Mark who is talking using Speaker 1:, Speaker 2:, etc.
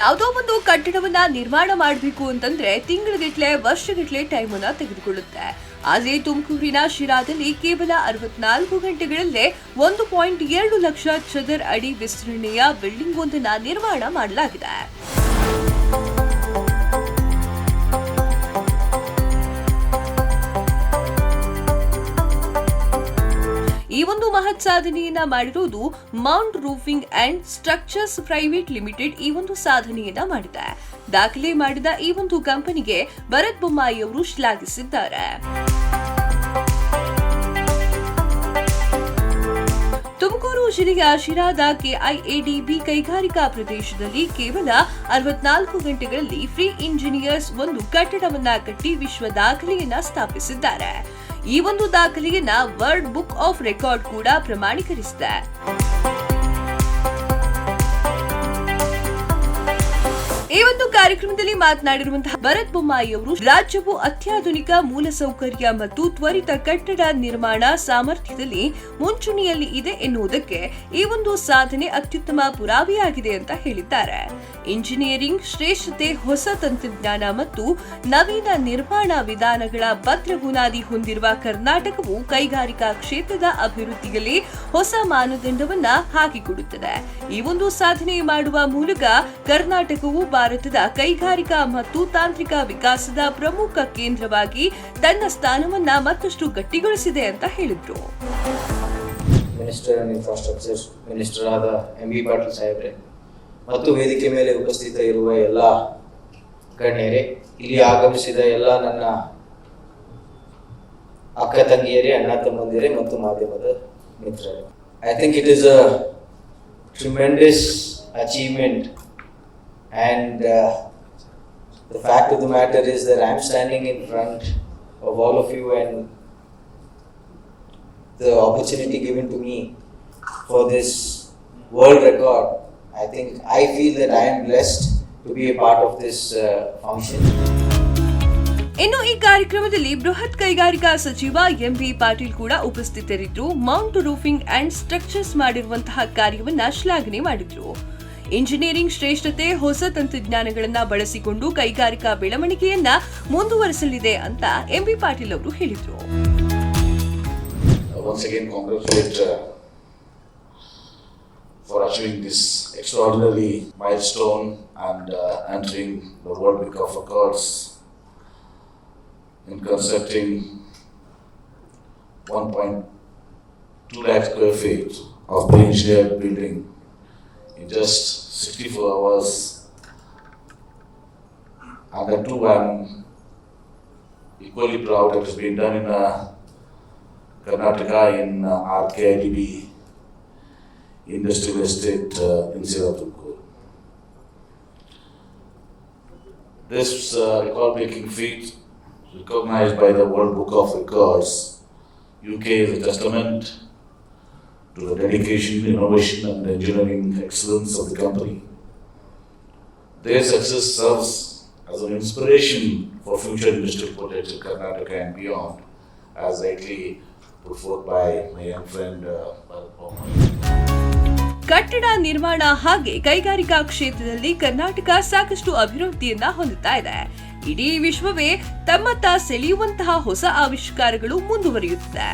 Speaker 1: ಯಾವುದೋ ಒಂದು ಕಟ್ಟಡವನ್ನ ನಿರ್ಮಾಣ ಮಾಡಬೇಕು ಅಂತಂದ್ರೆ ತಿಂಗಳಗಟ್ಲೆ ಟೈಮ್ ಅನ್ನ ತೆಗೆದುಕೊಳ್ಳುತ್ತೆ. ಆದ್ರೆ ತುಮಕೂರಿನ ಶಿರಾದಲ್ಲಿ ಕೇವಲ ಅರವತ್ನಾಲ್ಕು ಗಂಟೆಗಳಲ್ಲೇ ಒಂದು ಪಾಯಿಂಟ್ ಎರಡು ಲಕ್ಷ ಚದರ್ ಅಡಿ ವಿಸ್ತರಣೆಯ ಬಿಲ್ಡಿಂಗ್ ಒಂದನ್ನ ನಿರ್ಮಾಣ ಮಾಡಲಾಗಿದೆ. ಈ ಒಂದು ಮಹತ್ ಸಾಧನೆಯನ್ನ ಮಾಡಿರುವುದು Mount roofing and structures private limited ಈ ಒಂದು ಸಾಧನೆಯನ್ನ ಮಾಡಿದೆ. ದಾಖಲೆ ಮಾಡಿದ ಈ ಒಂದು ಕಂಪನಿಗೆ ಭರತ್ ಬೊಮ್ಮಾಯಿ ಅವರು ಶ್ಲಾಘಿಸಿದ್ದಾರೆ. ತುಮಕೂರು ಜಿಲ್ಲೆಯ ಶಿರಾದ ಕೆಐಎಡಿಬಿ ಕೈಗಾರಿಕಾ ಪ್ರದೇಶದಲ್ಲಿ ಕೇವಲ ಅರವತ್ನಾಲ್ಕು ಗಂಟೆಗಳಲ್ಲಿ ಫ್ರೀ ಇಂಜಿನಿಯರ್ಸ್ ಒಂದು ಕಟ್ಟಡವನ್ನ ಕಟ್ಟಿ ವಿಶ್ವ ದಾಖಲೆಯನ್ನ ಸ್ಥಾಪಿಸಿದ್ದಾರೆ. ಈ ಒಂದು ದಾಖಲೆಯನ್ನ ವರ್ಲ್ಡ್ ಬುಕ್ ಆಫ್ ರೆಕಾರ್ಡ್ ಕೂಡ ಪ್ರಮಾಣೀಕರಿಸಿದೆ. ಈ ಒಂದು ಕಾರ್ಯಕ್ರಮದಲ್ಲಿ ಮಾತನಾಡಿರುವಂತಹ ಭರತ್ ಬೊಮ್ಮಾಯಿ ಅವರು ರಾಜ್ಯವು ಅತ್ಯಾಧುನಿಕ ಮೂಲಸೌಕರ್ಯ ಮತ್ತು ತ್ವರಿತ ಕಟ್ಟಡ ನಿರ್ಮಾಣ ಸಾಮರ್ಥ್ಯದಲ್ಲಿ ಮುಂಚೂಣಿಯಲ್ಲಿ ಇದೆ ಎನ್ನುವುದಕ್ಕೆ ಈ ಒಂದು ಸಾಧನೆ ಅತ್ಯುತ್ತಮ ಪುರಾವೆಯಾಗಿದೆ ಅಂತ ಹೇಳಿದ್ದಾರೆ. ಇಂಜಿನಿಯರಿಂಗ್ ಶ್ರೇಷ್ಠತೆ, ಹೊಸ ತಂತ್ರಜ್ಞಾನ ಮತ್ತು ನವೀನ ನಿರ್ಮಾಣ ವಿಧಾನಗಳ ಭದ್ರ ಬುನಾದಿ ಹೊಂದಿರುವ ಕರ್ನಾಟಕವು ಕೈಗಾರಿಕಾ ಕ್ಷೇತ್ರದ ಅಭಿವೃದ್ಧಿಯಲ್ಲಿ ಹೊಸ ಮಾನದಂಡವನ್ನ ಹಾಕಿಕೊಡುತ್ತದೆ. ಈ ಒಂದು ಸಾಧನೆ ಮಾಡುವ ಮೂಲಕ ಕರ್ನಾಟಕವು ಭಾರತದ ಕೈಗಾರಿಕಾ ಮತ್ತು ತಾಂತ್ರಿಕ ವಿಕಾಸದ ಪ್ರಮುಖ ಕೇಂದ್ರವಾಗಿ ತನ್ನ ಸ್ಥಾನವನ್ನ ಮತ್ತಷ್ಟು ಗಟ್ಟಿಗೊಳಿಸಿದೆ ಅಂತ ಹೇಳಿದ್ರು.
Speaker 2: ಮಿನಿಸ್ಟರ್ ಇನ್ಫ್ರಾಸ್ಟ್ರಕ್ಚರ್ ಮಿನಿಸ್ಟರ್ ಆದ ಎಂ ಬಿ ಪಾಟೀಲ್ ಸಾಹೇಬ್ರೆ, ಮತ್ತು ವೇದಿಕೆ ಮೇಲೆ ಉಪಸ್ಥಿತ ಇರುವ ಎಲ್ಲ ಗಣ್ಯರೇ, ಇಲ್ಲಿ ಆಗಮಿಸಿದ ಎಲ್ಲ ನನ್ನ ಅಕ್ಕ ತಂಗಿಯರೇ, ಅಣ್ಣ ತಮ್ಮಂದಿರೇ ಮತ್ತು ಮಾಧ್ಯಮದ ಮಿತ್ರರೇ. I think it is a tremendous achievement and the fact of the matter is that I'm standing in front of all of you and the opportunity given to me for this world record. I think I feel that I am blessed to be a part of this uh, function.
Speaker 1: ಇನ್ನು ಈ ಕಾರ್ಯಕ್ರಮದಲ್ಲಿ ಬೃಹತ್ ಕೈಗಾರಿಕಾ ಸಚಿವ MB Patil ಕೂಡ ಉಪಸ್ಥಿತರಿದ್ದು mount roofing and structures ಮಾಡಿರುವಂತಹ ಕಾರ್ಯವನ್ನ ಶ್ಲಾಘನೆ ಮಾಡಿದ್ರು ಇಂಜಿನಿಯರಿಂಗ್ ಶ್ರೇಷ್ಠತೆ ಹೊಸ ತಂತ್ರಜ್ಞಾನಗಳನ್ನ ಬಳಸಿಕೊಂಡು ಕೈಗಾರಿಕಾ ಬೆಳವಣಿಗೆಯನ್ನ ಮುಂದುವರಿಸಲಿದೆ ಅಂತ ಎಂಬಿ ಪಾಟೀಲ್ ಅವರು ಹೇಳಿದರು
Speaker 3: uh, for achieving this extraordinary milestone and uh, entering the World Book of Records in constructing 1.2 lakh square feet of pre-engineered building in just 64 hours. And that too, I'm equally proud it has been done in a Karnataka in uh, RKIDB Industrial Estate uh, in Siratumkur. This uh, record-breaking feat, recognized by the World Book of Records, UK is a testament to the dedication, innovation, and engineering excellence of the company. Their success serves as an inspiration for future industrial projects in Karnataka and beyond, as rightly put forth by my young friend uh.
Speaker 1: ಕಟ್ಟಡ ನಿರ್ಮಾಣ ಹಾಗೆ ಕೈಗಾರಿಕಾ ಕ್ಷೇತ್ರದಲ್ಲಿ ಕರ್ನಾಟಕ ಸಾಕಷ್ಟು ಅಭಿವೃದ್ಧಿಯನ್ನ ಹೊಂದುತ್ತಾ ಇದೆ ಇಡೀ ವಿಶ್ವವೇ ತಮ್ಮತ್ತ ಸೆಳೆಯುವಂತಹ ಹೊಸ ಆವಿಷ್ಕಾರಗಳು ಮುಂದುವರಿಯುತ್ತಿದೆ